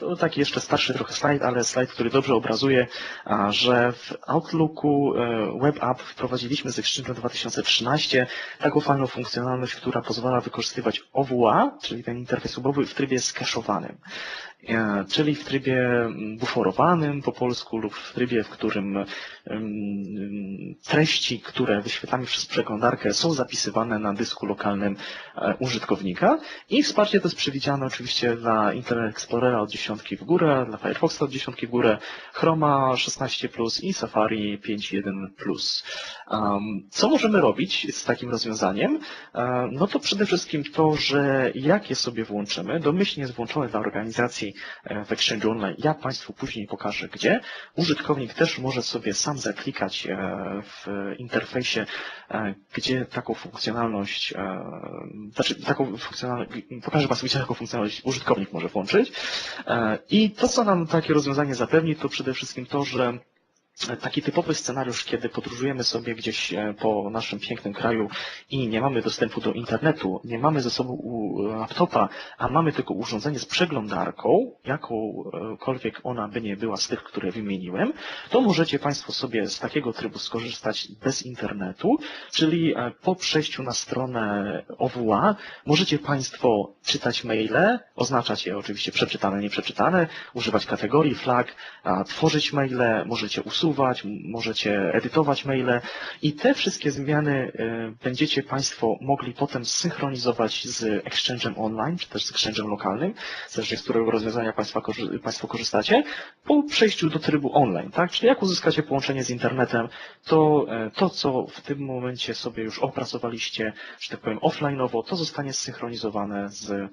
To taki jeszcze starszy trochę slajd, ale slajd, który dobrze obrazuje, że w Outlooku e, Web App wprowadziliśmy z Exchange 2013 taką fajną funkcjonalność, która pozwala wykorzystywać OWA, czyli ten interfejs webowy w trybie skeszowanym. Czyli w trybie mm, buforowanym po polsku lub w trybie, w którym mm, treści, które wyświetlamy przez przeglądarkę są zapisywane na dysku lokalnym e, użytkownika i wsparcie to jest przewidziane oczywiście dla Internet Explorera od dziesiątki w górę, dla Firefoxa od dziesiątki w górę, Chroma 16 plus i Safari 5.1 plus. Co możemy robić z takim rozwiązaniem? E, No to przede wszystkim to, że jak je sobie włączymy, domyślnie jest włączone dla organizacji e, w Exchange Online. Ja Państwu później pokażę gdzie. Użytkownik też może sobie sam zaklikać e, w interfejsie, e, gdzie taką funkcjonalność, e, znaczy taką funkcjonalność, pokażę Państwu, gdzie taką funkcjonalność użytkownik może włączyć. E, I to, co nam takie rozwiązanie zapewni, to przede wszystkim to, że Taki typowy scenariusz, kiedy podróżujemy sobie gdzieś e, po naszym pięknym kraju i nie mamy dostępu do internetu, nie mamy ze sobą laptopa, a mamy tylko urządzenie z przeglądarką, jakąkolwiek ona by nie była z tych, które wymieniłem, to możecie Państwo sobie z takiego trybu skorzystać bez internetu, czyli e, po przejściu na stronę OWA możecie Państwo czytać maile, oznaczać je oczywiście przeczytane, nieprzeczytane, używać kategorii flag, tworzyć maile, możecie usuwać, możecie edytować maile i te wszystkie zmiany e, będziecie Państwo mogli potem zsynchronizować z Exchange'em online, czy też z Exchange'em lokalnym, zależnie z którego rozwiązania Państwo korzystacie, po przejściu do trybu online, tak? Czyli jak uzyskacie połączenie z internetem, to e, to, co w tym momencie sobie już opracowaliście, że tak powiem offline'owo, to zostanie zsynchronizowane z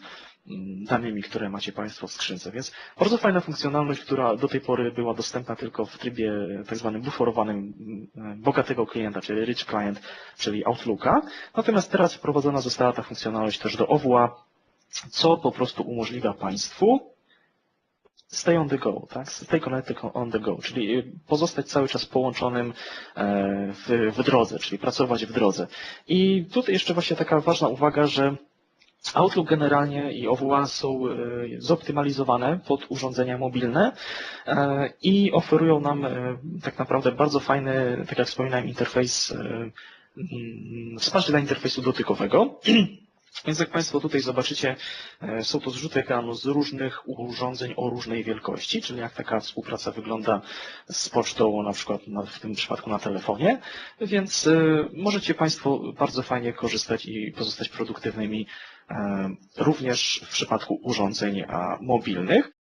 danymi, które macie Państwo w skrzynce. Więc bardzo fajna funkcjonalność, która do tej pory była dostępna tylko w trybie tak zwanym buforowanym mm, bogatego klienta, czyli rich client, czyli Outlooka. Natomiast teraz wprowadzona została ta funkcjonalność też do OWA, co po prostu umożliwia Państwu stay on the go, tak? Stay connected on the go, czyli y, pozostać cały czas połączonym e, w, w drodze, czyli pracować w drodze. I tutaj jeszcze właśnie taka ważna uwaga, że Outlook generalnie i OWA są e, zoptymalizowane pod urządzenia mobilne e, i oferują nam e, tak naprawdę bardzo fajny, tak jak wspominałem, interfejs, wsparcie dla interfejsu dotykowego. Więc jak Państwo tutaj zobaczycie, e, są to zrzuty ekranu z różnych urządzeń o różnej wielkości, czyli jak taka współpraca wygląda z pocztą, na przykład w tym przypadku na telefonie. Więc e, możecie Państwo bardzo fajnie korzystać i pozostać produktywnymi e, również w przypadku urządzeń mobilnych.